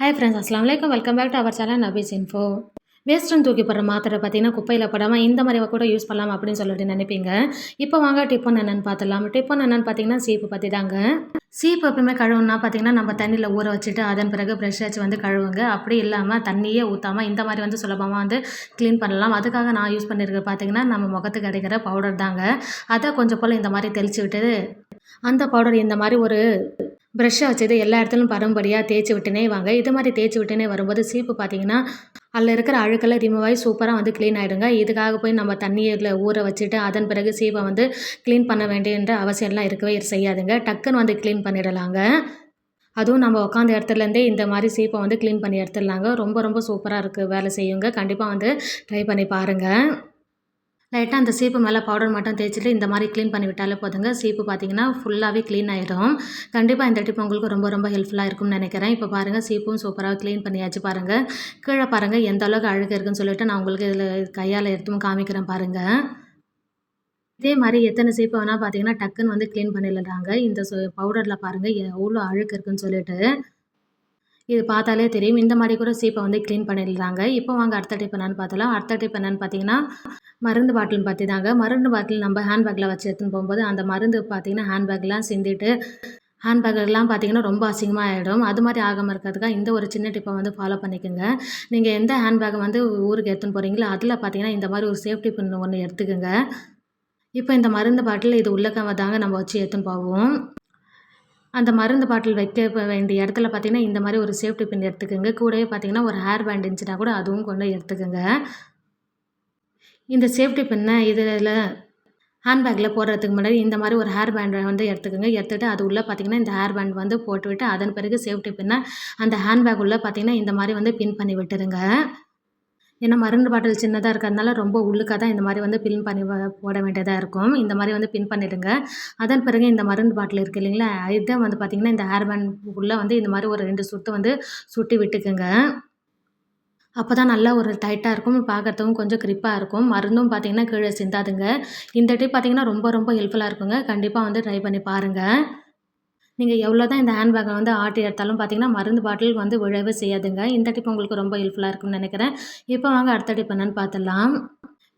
Hi friends அஸ்லாம் வலைக்கம் welcome back to our channel Nafees info வேஸ்ட்டும் தூக்கி போடுற மாத்திரை பார்த்தீங்கன்னா குப்பையில் போடாமல் இந்த மாதிரி கூட யூஸ் பண்ணலாம் அப்படின்னு சொல்லிட்டு நினைப்பீங்க. இப்போ வாங்க டிப்பன் என்னென்னு பார்த்துலாம் டிப்பன் என்னென்னு பார்த்தீங்கன்னா சீப்பு பற்றி தாங்க. சீப்பு எப்பவுமே கழுவுனா பார்த்தீங்கன்னா நம்ம தண்ணியில் ஊற வச்சுட்டு அதன் பிறகு ப்ரெஷ் வச்சு வந்து கழுவுங்க. அப்படி இல்லாமல் தண்ணியே ஊற்றாமல் இந்த மாதிரி வந்து சுலபமாக வந்து க்ளீன் பண்ணலாம். அதுக்காக நான் யூஸ் பண்ணியிருக்க பார்த்தீங்கன்னா நம்ம முகத்துக்கு கிடைக்கிற பவுடர் தாங்க. அதை கொஞ்சம் போல் இந்த மாதிரி தெளித்து விட்டு அந்த பவுடர் இந்த மாதிரி ஒரு ப்ரெஷ்ஷை வச்சது எல்லா இடத்துலையும் பரம்படியாக தேய்ச்சி விட்டுனே வாங்க. இது மாதிரி தேய்ச்சி விட்டுனே வரும்போது சீப்பு பார்த்தீங்கன்னா அதில் இருக்கிற அழுக்கெல்லாம் ரிமூவ் ஆகி சூப்பராக வந்து க்ளீன் ஆகிடுங்க இதுக்காக போய் நம்ம தண்ணியில் ஊற வச்சுட்டு அதன் பிறகு சீப்பை வந்து க்ளீன் பண்ண வேண்டியன்ற அவசியம்லாம் இருக்கவே செய்யாதுங்க. டக்குன்னு வந்து க்ளீன் பண்ணிடலாங்க. அதுவும் நம்ம உட்காந்த இடத்துலேருந்தே இந்த மாதிரி சீப்பை வந்து க்ளீன் பண்ணி எடுத்துடலாங்க. ரொம்ப ரொம்ப சூப்பராக இருக்குது வேலை செய்யுங்க. கண்டிப்பாக வந்து ட்ரை பண்ணி பாருங்கள் லைட்டாக அந்த சீப்பு மேலே பவுடர் மட்டும் தேய்ச்சிட்டு இந்த மாதிரி க்ளீன் பண்ணி விட்டாலே போதுங்க. சீப்பு பார்த்தீங்கன்னா ஃபுல்லாகவே க்ளீன் ஆகிடும் கண்டிப்பாக இந்த டிப் உங்களுக்கு ரொம்ப ரொம்ப ஹெல்ப்ஃபுல்லாக இருக்கும்னு நினைக்கிறேன். இப்போ பாருங்கள் சீப்பும் சூப்பராக க்ளீன் பண்ணியாச்சு பாருங்கள் கீழே பாருங்கள் எந்த அளவுக்கு அழகு இருக்குன்னு சொல்லிட்டு நான் உங்களுக்கு இதில் கையால் எடுத்தும் காமிக்கிறேன் பாருங்கள் இதே மாதிரி எத்தனை சீப்பு வேணால் பார்த்தீங்கன்னா டக்குன்னு வந்து க்ளீன் பண்ணிடலாங்க. இந்த பவுடரில் பாருங்கள் எவ்வளோ அழுக்கு இருக்குன்னு சொல்லிட்டு. இது பார்த்தாலே தெரியும். இந்த மாதிரி கூட சீப்பை வந்து க்ளீன் பண்ணிடுறாங்க. இப்போ வாங்க அடுத்த டிப் என்னன்னு பார்த்தலாம் அடுத்த டிப் என்னென்னு பார்த்தீங்கன்னா மருந்து பாட்டில் பற்றி தாங்க. மருந்து பாட்டில் நம்ம ஹேண்ட்பேக்கில் வச்சு எடுத்துன்னு போகும்போது அந்த மருந்து பார்த்திங்கன்னா ஹேண்ட்பேக்லாம் சிந்திட்டு ஹேண்ட்பேக்கெல்லாம் பார்த்தீங்கன்னா ரொம்ப அசிங்கமாக ஆகிடும் அது மாதிரி ஆகாமல் இருக்கிறதுக்காக இந்த ஒரு சின்ன டிப்பை வந்து ஃபாலோ பண்ணிக்கோங்க. நீங்கள் எந்த ஹேண்ட்பேக்கை வந்து ஊருக்கு எடுத்துன்னு போகிறீங்களோ அதில் பார்த்தீங்கன்னா இந்த மாதிரி ஒரு சேஃப்டி பின் ஒன்று எடுத்துக்கோங்க. இப்போ இந்த மருந்து பாட்டில் இது உள்ளக்க தாங்க நம்ம வச்சு எடுத்துன்னு போவோம். அந்த மருந்து பாட்டில் வைக்க வேண்டிய இடத்துல பார்த்திங்கன்னா இந்த மாதிரி ஒரு சேஃப்டி பின் எடுத்துக்கோங்க. கூடவே பார்த்திங்கன்னா ஒரு ஹேர் பேண்ட் இருந்துச்சுன்னா கூட அதுவும் கொண்டு எடுத்துக்கோங்க. இந்த சேஃப்டி பின்னை இதில் ஹேண்ட்பேக்கில் போடுறதுக்கு முன்னாடி இந்த மாதிரி ஒரு ஹேர் பேண்டை வந்து எடுத்துக்கோங்க. எடுத்துகிட்டு அது உள்ளே பார்த்திங்கன்னா இந்த ஹேர் பேண்ட் வந்து போட்டுவிட்டு அதன் பிறகு சேஃப்டி பின்னை அந்த ஹேண்ட்பேக் உள்ளே பார்த்திங்கன்னா இந்த மாதிரி வந்து பின் பண்ணி விட்டுருங்க. ஏன்னா மருந்து பாட்டில் சின்னதாக இருக்கிறதுனால ரொம்ப உள்ளுக்காக தான் இந்த மாதிரி வந்து பின் பண்ணி போட வேண்டியதாக இருக்கும். இந்த மாதிரி வந்து பின் பண்ணிவிடுங்க அதன் பிறகு இந்த மருந்து பாட்டில் இருக்குது இல்லைங்களா? இதை வந்து பார்த்திங்கன்னா இந்த ஹேர்பேண்ட் உள்ளே வந்து இந்த மாதிரி ஒரு ரெண்டு சுட்டு வந்து சுட்டி விட்டுக்குங்க. அப்போ தான் நல்லா ஒரு டைட்டாக இருக்கும். பார்க்குறதுக்கும் கொஞ்சம் க்ரிப்பாக இருக்கும். மருந்தும் பார்த்திங்கன்னா கீழே சிந்தாதுங்க. இந்த டிப் பார்த்திங்கன்னா ரொம்ப ரொம்ப ஹெல்ப்ஃபுல்லாக இருக்குங்க. கண்டிப்பாக வந்து ட்ரை பண்ணி பாருங்கள் நீங்கள் எவ்வளோ தான் இந்த ஹேண்ட்பேக்கை வந்து ஆட்டி எடுத்தாலும் பார்த்தீங்கன்னா மருந்து பாட்டில் வந்து விழவே செய்யாதுங்க. இந்த டிப் உங்களுக்கு ரொம்ப ஹெல்ப்ஃபுல்லாக இருக்கும்னு நினைக்கிறேன். இப்போ வாங்க அடுத்த டிப் என்னன்னு பார்த்துடலாம்.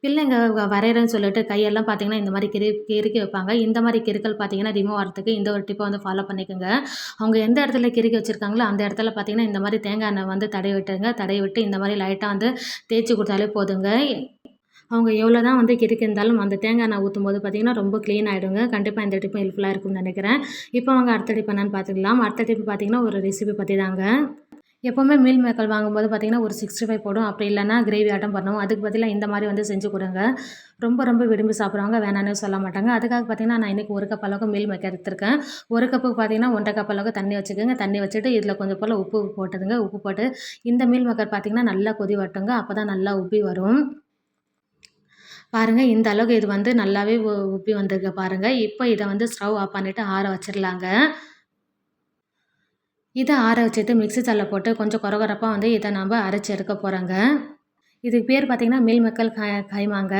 பிள்ளைங்க வரைகிறேன்னு சொல்லிட்டு கையெல்லாம் பார்த்தீங்கன்னா இந்த மாதிரி கிரி கிறுக்கி வைப்பாங்க. இந்த மாதிரி கிறுக்கல் பார்த்தீங்கன்னா ரிமூவ் ஆகிறதுக்கு இந்த ஒரு டிப்பை வந்து ஃபாலோ பண்ணிக்கோங்க. அவங்க எந்த இடத்துல கிறுக்கி வச்சுருக்காங்களோ அந்த இடத்துல பார்த்தீங்கன்னா இந்த மாதிரி தேங்காய் எண்ணெய் வந்து தடை விட்டுருங்க. தடை விட்டு இந்த மாதிரி லைட்டாக வந்து தேய்ச்சி கொடுத்தாலே போதுங்க. அவங்க எவ்வளோ தான் வந்து கிறுக்கி இருந்தாலும் அந்த தேங்காய் நான் ஊற்றும் போது பார்த்திங்கன்னா ரொம்ப க்ளீன் ஆகிடுங்க கண்டிப்பாக இந்த டிப்பும் ஹெல்ப்ஃபுல்லாக இருக்கும்னு நினைக்கிறேன். இப்போ அவங்க அடுத்த டிப் என்னென்னு பார்த்துக்கலாம் அடுத்த டிப் பார்த்திங்கன்னா ஒரு ரெசிபி பற்றி தாங்க எப்போவுமே மீல் மேக்கர் வாங்கும்போது பார்த்திங்கன்னா ஒரு சிக்ஸ்டி ஃபைவ் போடும். அப்படி இல்லைனா கிரேவி ஆட்டம் பண்ணுவோம். அதுக்கு பதிலாக இந்த மாதிரி வந்து செஞ்சு கொடுங்க. ரொம்ப ரொம்ப விரும்பி சாப்பிட்றவங்க வேணான்னு சொல்ல மாட்டாங்க. அதுக்காக பார்த்திங்கன்னா நான் இன்றைக்கி ஒரு கப் அளவுக்கு மீல் மேக்கர் எடுத்திருக்கேன். ஒரு கப்புக்கு பார்த்திங்கன்னா ஒன்றரை கப் அளவுக்கு தண்ணி வச்சுக்கோங்க. தண்ணி வச்சுட்டு இதில் கொஞ்சம் போல் உப்பு போட்டுதுங்க உப்பு போட்டு இந்த மீல் மேக்கர் பார்த்திங்கன்னா நல்லா கொதி வட்டுங்க அப்போ தான் நல்லா உப்பி வரும். பாருங்கள் இந்த அளவுக்கு இது வந்து நல்லாவே உப்பி வந்திருக்கு பாருங்கள் இப்போ இதை வந்து ஸ்டவ் ஆஃப் பண்ணிவிட்டு ஆற வச்சிடலாங்க இதை ஆற வச்சுட்டு மிக்ஸி ஜாரில் போட்டு கொஞ்சம் குறகுறப்பாக வந்து இதை நம்ம அரைச்சி எடுக்க போகிறோங்க இதுக்கு பேர் பார்த்திங்கன்னா மீல் மக்கள் காய் காய்மாங்க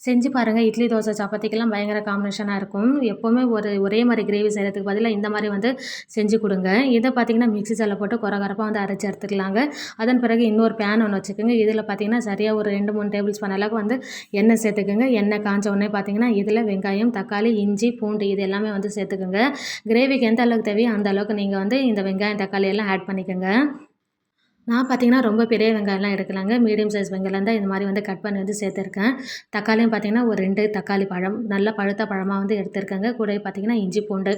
செஞ்சு பாருங்கள் இட்லி தோசை சப்பாத்திக்கெல்லாம் பயங்கர காம்பினேஷனாக இருக்கும். எப்போவுமே ஒரு ஒரே மாதிரி கிரேவி செய்கிறதுக்கு பதிலாக இந்த மாதிரி வந்து செஞ்சு கொடுங்க. இதை பார்த்திங்கன்னா மிக்ஸி செல்ல போட்டு குறகரப்பாக வந்து அரைச்சி எடுத்துக்கலாங்க. அதன் பிறகு இன்னொரு பேன் ஒன்று வச்சுக்கோங்க. இதில் பார்த்திங்கன்னா சரியாக ஒரு ரெண்டு மூணு டேபிள் ஸ்பூன் அளவுக்கு வந்து எண்ணெய் சேர்த்துக்குங்க. எண்ணெய் காஞ்ச உடனே பார்த்திங்கன்னா இதில் வெங்காயம் தக்காளி இஞ்சி பூண்டு இது எல்லாமே வந்து சேர்த்துக்குங்க. கிரேவிக்கு எந்த அளவுக்கு தேவையோ அந்த அளவுக்கு நீங்கள் வந்து இந்த வெங்காயம் தக்காளி எல்லாம் ஆட் பண்ணிக்கோங்க. நான் பார்த்தீங்கன்னா ரொம்ப பெரிய வெங்காயம்லாம் எடுக்கலாங்க. மீடியம் சைஸ் வெங்காயம் தான் இந்த மாதிரி வந்து கட் பண்ணி வந்து சேர்த்துருக்கேன். தக்காளியும் பார்த்தீங்கன்னா ஒரு ரெண்டு தக்காளி பழம் நல்லா பழுத்த பழமாக வந்து எடுத்துருக்கேங்க. கூட பார்த்தீங்கன்னா இஞ்சி பூண்டு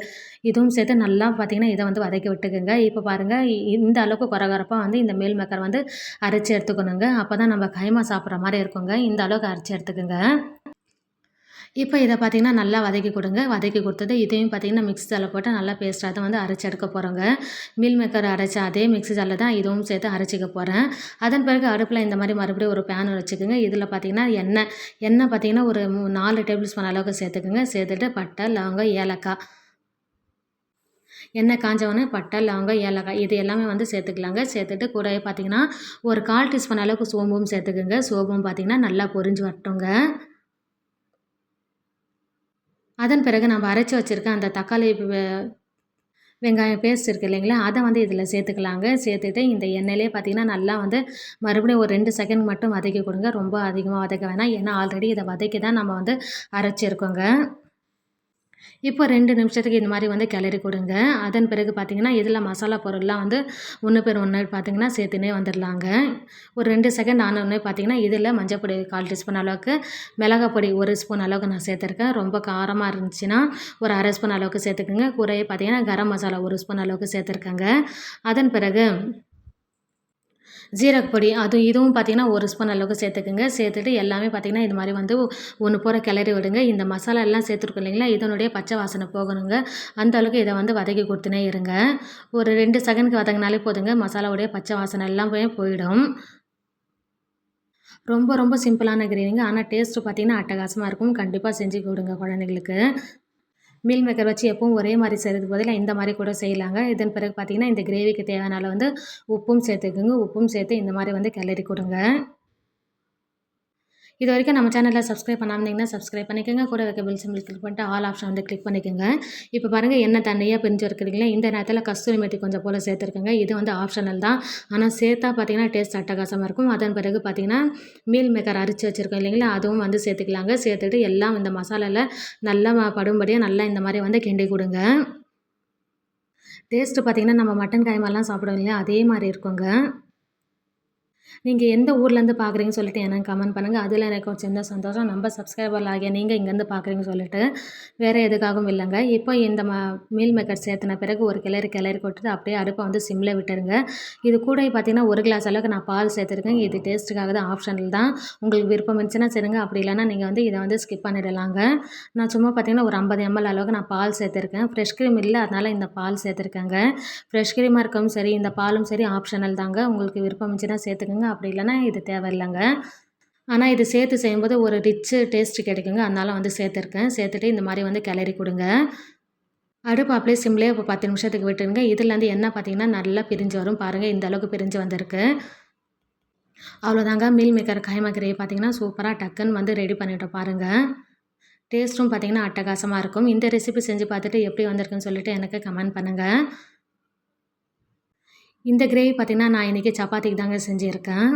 இதுவும் சேர்த்து நல்லா பார்த்தீங்கன்னா இதை வந்து வதக்கி விட்டுக்குங்க. இப்போ பாருங்கள் இந்த அளவுக்கு குறகுறப்பாக வந்து இந்த மேல் மக்கர் வந்து அரைச்சி எடுத்துக்கணுங்க. அப்போ தான் நம்ம கைமா சாப்பிட்ற மாதிரி இருக்குங்க. இந்த அளவுக்கு அரைச்சி எடுத்துக்கோங்க. இப்போ இதை பார்த்திங்கன்னா நல்லா வதக்கி கொடுங்க. வதக்கி கொடுத்தது இதையும் பார்த்திங்கன்னா மிக்ஸி ஜாலில் போட்டு நல்லா பேஸ்ட்டாக தான் வந்து அரைச்சி எடுக்க போகிறோங்க மீல் மேக்கர் அரைச்ச அதே மிக்ஸி ஜாலில் தான் இதுவும் சேர்த்து அரைச்சிக்க போகிறேன் அதன் பிறகு அடுப்பில் இந்த மாதிரி மறுபடியும் ஒரு பேன் வச்சுக்கோங்க. இதில் பார்த்திங்கன்னா எண்ணெய் எண்ணெய் பார்த்திங்கன்னா ஒரு நாலு டேபிள் ஸ்பூன் அளவுக்கு சேர்த்துக்குங்க. சேர்த்துட்டு பட்டை லவங்கம் ஏலக்காய். எண்ணெய் காஞ்சவொடனே பட்டை லவங்கம் ஏலக்காய் இது எல்லாமே வந்து சேர்த்துக்கலாங்க. சேர்த்துட்டு கூடவே பார்த்திங்கன்னா ஒரு கால் டீஸ்பூன் அளவுக்கு சோம்பும் சேர்த்துக்குங்க. சோம்பும் பார்த்திங்கன்னா நல்லா பொரிஞ்சு வரட்டுங்க. அதன் பிறகு நம்ம அரைச்சி வச்சுருக்க அந்த தக்காளி வெங்காயம் பேஸ்ட் இருக்குது இல்லைங்களா அதை வந்து இதில் சேர்த்துக்கலாங்க. சேர்த்துட்டு இந்த எண்ணெயிலே பார்த்தீங்கன்னா நல்லா வந்து மறுபடியும் ஒரு ரெண்டு செகண்ட் மட்டும் வதக்கி கொடுங்க. ரொம்ப அதிகமாக வதக்க வேணாம். ஏன்னா ஆல்ரெடி இதை வதக்கி தான் நம்ம வந்து அரைச்சிருக்கோங்க. இப்போ ரெண்டு நிமிஷத்துக்கு இந்த மாதிரி வந்து கிளறி கொடுங்க. அதன் பிறகு பார்த்திங்கன்னா இதில் மசாலா பொருள்லாம் வந்து ஒன்று பேர் ஒன்று பார்த்திங்கன்னா சேர்த்துனே வந்துடலாங்க. ஒரு ரெண்டு செகண்ட் ஆனோடனே பார்த்திங்கன்னா இதில் மஞ்சள் பொடி கால் டீஸ்பூன் அளவுக்கு மிளகா பொடி ஒரு ஸ்பூன் அளவுக்கு நான் சேர்த்துருக்கேன். ரொம்ப காரமாக இருந்துச்சுன்னா ஒரு அரை ஸ்பூன் அளவுக்கு சேர்த்துக்குங்க. கூரையே பார்த்திங்கன்னா கரம் மசாலா ஒரு ஸ்பூன் அளவுக்கு சேர்த்துருக்கேங்க. அதன் பிறகு ஜீரகப்பொடி அது இதுவும் பார்த்திங்கன்னா ஒரு ஸ்பூன் அளவுக்கு சேர்த்துக்குங்க. சேர்த்துட்டு எல்லாமே பார்த்திங்கன்னா இது மாதிரி வந்து ஒன்று போகிற கிளறி விடுங்க. இந்த மசாலா எல்லாம் சேர்த்துருக்கோம் இல்லைங்களா? இதனுடைய பச்சை வாசனை போகணுங்க. அந்த அளவுக்கு இதை வந்து வதக்கி கொடுத்துனே இருங்க. ஒரு ரெண்டு செகண்ட்க்கு வதங்கினாலே போதுங்க. மசாலாவுடைய பச்சை வாசனை எல்லாம் போயிடும். ரொம்ப ரொம்ப சிம்பிளான கிரேவிங்க ஆனால் டேஸ்ட்டு பார்த்திங்கன்னா அட்டகாசமாக இருக்கும். கண்டிப்பாக செஞ்சு கொடுங்க குழந்தைங்களுக்கு மீல் மேக்கர் வச்சு எப்பவும் ஒரே மாதிரி செய்கிறது பதிலாக இந்த மாதிரி கூட செய்யலாங்க. இதன் பிறகு பார்த்திங்கன்னா இந்த கிரேவிக்கு தேவையான வந்து உப்பும் சேர்த்துக்குங்க. உப்பும் சேர்த்து இந்த மாதிரி வந்து கிளறி கொடுங்க. இது வரைக்கும் நம்ம சேனலில் சப்ஸ்கிரைப் பண்ணாமந்தீங்கன்னா சப்ஸ்கிரைப் பண்ணிக்கோங்க. கூட இருக்க பில் சிம்பிள் கிளிக் பண்ணிட்டு ஆல் ஆப்ஷன் வந்து கிளிக் பண்ணிக்கோங்க. இப்போ பாருங்கள் என்ன தண்ணியாக பிரிஞ்சு இருக்கிறீங்களா இந்த நேரத்தில் கஸ்தூரி மேத்தி கொஞ்சம் போல் சேர்த்துருக்கோங்க. இது வந்து ஆப்ஷனல் தான். ஆனால் சேர்த்தா பார்த்தீங்கன்னா டேஸ்ட் அட்டகாசமாக இருக்கும். அதன் பிறகு பார்த்தீங்கன்னா மீல் மேக்கர் அரிச்சு வச்சுருக்கோம் இல்லைங்களா? அதுவும் வந்து சேர்த்துக்கலாங்க. சேர்த்துட்டு எல்லாம் இந்த மசாலாவில் நல்லா படும்படியாக நல்லா இந்த மாதிரி வந்து கிண்டி கொடுங்க. டேஸ்ட்டு பார்த்திங்கன்னா நம்ம மட்டன் காய்மாலாம் சாப்பிடுவோம் இல்லையா? அதே மாதிரி இருக்குங்க. நீங்கள் எந்த ஊர்லேருந்து பார்க்குறீங்கன்னு சொல்லிட்டு எனக்கு கமெண்ட் பண்ணுங்கள் அதில் எனக்கு ஒரு சின்ன சந்தோஷம். நம்ம சப்ஸ்கிரைபர் ஆகிய நீங்கள் இங்கேருந்து பார்க்குறீங்கன்னு சொல்லிட்டு வேறு எதுக்காகவும் இல்லைங்க. இப்போ இந்த ம மீல் மேக்கர் சேர்த்துன பிறகு ஒரு கிளறி கிளறி கொட்டுட்டு அப்படியே அடுப்பை வந்து சிம்மில் விட்டுருங்க. இது கூட பார்த்தீங்கன்னா ஒரு கிளாஸ் அளவுக்கு நான் பால் சேர்த்துருக்கேன். இது டேஸ்ட்டுக்காக தான் ஆப்ஷனல் தான். உங்களுக்கு விருப்பம் இருந்துச்சுன்னா சரிங்க. அப்படி இல்லைன்னா நீங்கள் வந்து இதை வந்து ஸ்கிப் பண்ணிடலாங்க. நான் சும்மா பார்த்தீங்கன்னா ஒரு ஐம்பது எம்எல் அளவுக்கு நான் பால் சேர்த்துருக்கேன். ஃப்ரெஷ் க்ரீம் இல்லை அதனால் இந்த பால் சேர்த்துருக்கேங்க. ஃப்ரெஷ் க்ரீமாக இருக்கவும் சரி இந்த பாலும் சரி ஆப்ஷனல் தாங்க. உங்களுக்கு விருப்பம் இருந்துச்சுன்னா சேர்த்துக்கோங்க. அப்படி இல்லைன்னா இது தேவையில்லைங்க. ஆனால் இது சேர்த்து செய்யும்போது ஒரு ரிச்சு டேஸ்ட்டு கிடைக்குங்க. அதனால் வந்து சேர்த்துருக்கேன். சேர்த்துட்டு இந்த மாதிரி வந்து கிளறி கொடுங்க. அடுப்பு அப்படியே சிம்லேயே இப்போ பத்து நிமிஷத்துக்கு விட்டுருங்க. இதுலேருந்து என்ன பார்த்தீங்கன்னா நல்லா பிரிஞ்சு வரும். பாருங்கள் இந்த அளவுக்கு பிரிஞ்சு வந்திருக்கு. அவ்வளோதாங்க மீல் மேக்கர் கைமா கிரேவி பார்த்தீங்கன்னா சூப்பராக டக்குன்னு வந்து ரெடி பண்ணிட்டோம். பாருங்கள் டேஸ்ட்டும் பார்த்திங்கன்னா அட்டகாசமாக இருக்கும். இந்த ரெசிபி செஞ்சு பார்த்துட்டு எப்படி வந்திருக்குன்னு சொல்லிட்டு எனக்கு கமெண்ட் பண்ணுங்கள் இந்த கிரேவி பார்த்திங்கன்னா நான் இன்றைக்கி சப்பாத்திக்கு தாங்க செஞ்சுருக்கேன்.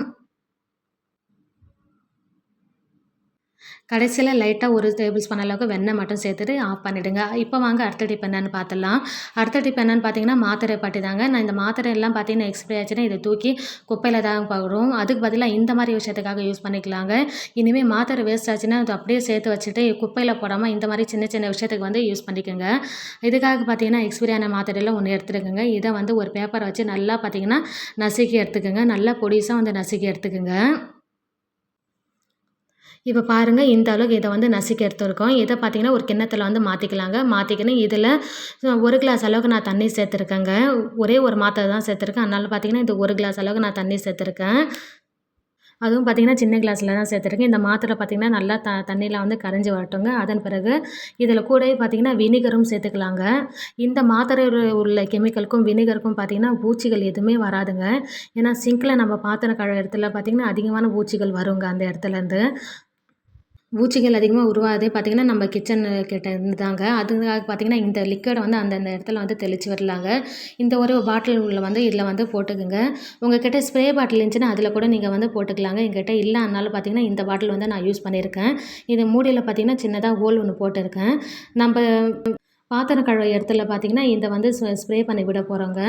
கடைசியில் லைட்டாக ஒரு டேபிள் ஸ்பூன் அளவுக்கு வெண்ணெய் மட்டும் சேர்த்துட்டு ஆஃப் பண்ணிவிடுங்க இப்போ வாங்க அடுத்த டிப் என்னென்னு பார்த்துடலாம். அடுத்த டிப் என்னென்னு பார்த்தீங்கன்னா மாத்திரை பாட்டி தாங்க. நான் இந்த மாத்திரை எல்லாம் பார்த்தீங்கன்னா எக்ஸ்பிரி ஆச்சுன்னா இதை தூக்கி குப்பையில் தான் போகிறோம் அதுக்கு பதிலாக இந்த மாதிரி விஷயத்துக்காக யூஸ் பண்ணிக்கலாங்க. இனிமேல் மாத்திரை வேஸ்ட் ஆச்சுன்னா அதை அப்படியே சேர்த்து வச்சுட்டு குப்பையில் போடாமல் இந்த மாதிரி சின்ன சின்ன விஷயத்துக்கு வந்து யூஸ் பண்ணிக்கோங்க. இதுக்காக பார்த்தீங்கன்னா எக்ஸ்பிரியான மாத்திரையில் ஒன்று எடுத்துருக்குங்க. இதை வந்து ஒரு பேப்பரை வச்சு நல்லா பார்த்தீங்கன்னா நசுக்கி எடுத்துக்கோங்க. நல்லா பொடிசாக வந்து நசுக்கி எடுத்துக்கோங்க. இப்போ பாருங்கள் இந்த அளவுக்கு இதை வந்து நசுக்கி எடுத்துருக்கோம். இதை பார்த்திங்கன்னா ஒரு கிண்ணத்தில் வந்து மாற்றிக்கலாங்க மாற்றிக்கணும் இதில் ஒரு கிளாஸ் அளவுக்கு நான் தண்ணி சேர்த்துருக்கேங்க. ஒரே ஒரு மாத்திரை தான் சேர்த்துருக்கேன். அதனால் பார்த்திங்கன்னா இது ஒரு கிளாஸ் அளவுக்கு நான் தண்ணி சேர்த்துருக்கேன். அதுவும் பார்த்திங்கன்னா சின்ன கிளாஸில் தான் சேர்த்துருக்கேன். இந்த மாத்திரை பார்த்திங்கன்னா நல்லா த தண்ணியில் வந்து கரைஞ்சி வரட்டுங்க. அதன் பிறகு இதில் கூடவே பார்த்திங்கன்னா வினிகரும் சேர்த்துக்கலாங்க. இந்த மாத்திரையில் உள்ள கெமிக்கலுக்கும் வினிகருக்கும் பார்த்திங்கன்னா பூச்சிகள் எதுவுமே வராதுங்க. ஏன்னா சிங்கில் நம்ம பாத்திரம் கழக இடத்துல பார்த்திங்கன்னா அதிகமான பூச்சிகள் வருங்க அந்த இடத்துலேருந்து. பூச்சிகள் அதிகமாக உருவாகுது. பார்த்திங்கன்னா நம்ம கிச்சன் கிட்ட இருந்துதாங்க. அதுக்காக பார்த்திங்கன்னா இந்த லிக்விடை வந்து அந்தந்த இடத்துல வந்து தெளித்து வரலாங்க இந்த ஒரு பாட்டில் உள்ள வந்து இதில் வந்து போட்டுக்குங்க. உங்கள் கிட்ட ஸ்ப்ரே பாட்டில் இருந்துச்சுன்னா அதில் கூட நீங்கள் வந்து போட்டுக்கலாங்க. எங்கிட்ட இல்லை அதனால பார்த்திங்கன்னா இந்த பாட்டில் வந்து நான் யூஸ் பண்ணியிருக்கேன். இது மூடியில் பார்த்திங்கன்னா சின்னதாக ஹோல் ஒன்று போட்டிருக்கேன். நம்ம பாத்திரம் கழுவ இடத்துல பார்த்திங்கன்னா இதை வந்து ஸ்ப்ரே பண்ணி விட போகிறோங்க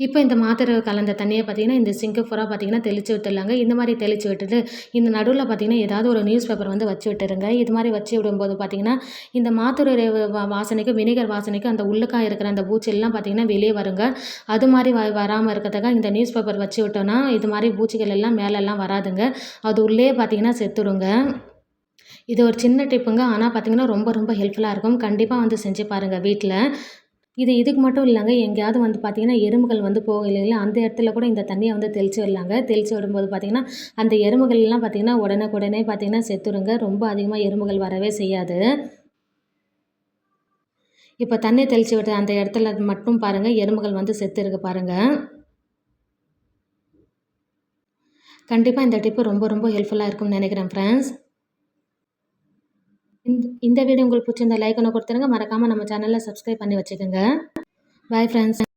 இப்போ இந்த மாத்திரை கலந்த தண்ணியை பார்த்திங்கன்னா இந்த சிங்க்கு ஃபுல்லாக பார்த்திங்கன்னா தெளித்து விட்டுடலாங்க. இந்த மாதிரி தெளித்து விட்டுட்டு இந்த நடுவில் பார்த்திங்கன்னா ஏதாவது ஒரு நியூஸ் பேப்பர் வந்து வச்சு விட்டுருங்க. இது மாதிரி வச்சு விடும்போது பார்த்திங்கன்னா இந்த மாத்திரை வாசனைக்கும் வினிகர் வாசனைக்கும் அந்த உள்ளுக்காக இருக்கிற அந்த பூச்சிகள்லாம் பார்த்திங்கன்னா வெளியே வருங்க. அது மாதிரி வ வராமல் இருக்கிறதுக்காக இந்த நியூஸ் பேப்பர் வச்சு விட்டோன்னா இது மாதிரி பூச்சிகள் எல்லாம் மேலெல்லாம் வராதுங்க. அது உள்ளே பார்த்திங்கன்னா செத்துருங்க இது ஒரு சின்ன டிப்புங்க ஆனால் பார்த்திங்கன்னா ரொம்ப ரொம்ப ஹெல்ப்ஃபுல்லாக இருக்கும். கண்டிப்பாக வந்து செஞ்சு பாருங்கள் வீட்டில் இது இதுக்கு மட்டும் இல்லைங்க. எங்கேயாவது வந்து பார்த்திங்கன்னா எறும்புகள் வந்து போக இல்லைங்களா? அந்த இடத்துல கூட இந்த தண்ணியை வந்து தெளித்து விடலாங்க. தெளித்து விடும்போது பார்த்திங்கன்னா அந்த எறும்புகள்லாம் பார்த்திங்கன்னா உடனுக்குடனே பார்த்திங்கன்னா செத்துருங்க. ரொம்ப அதிகமாக எறும்புகள் வரவே செய்யாது. இப்போ தண்ணி தெளித்து விட்டு அந்த இடத்துல மட்டும் பாருங்கள் எறும்புகள் வந்து செத்து இருக்கு பாருங்கள் கண்டிப்பாக இந்த டிப்பு ரொம்ப ரொம்ப ஹெல்ப்ஃபுல்லாக இருக்கும்னு நினைக்கிறேன் ஃப்ரெண்ட்ஸ் இந்த வீடியோ உங்களுக்கு பிடிச்சிருந்தா லைக் ஒன்று கொடுத்துருங்க. மறக்காமல் நம்ம சேனலில் சப்ஸ்கிரைப் பண்ணி வச்சுக்கோங்க. Bye friends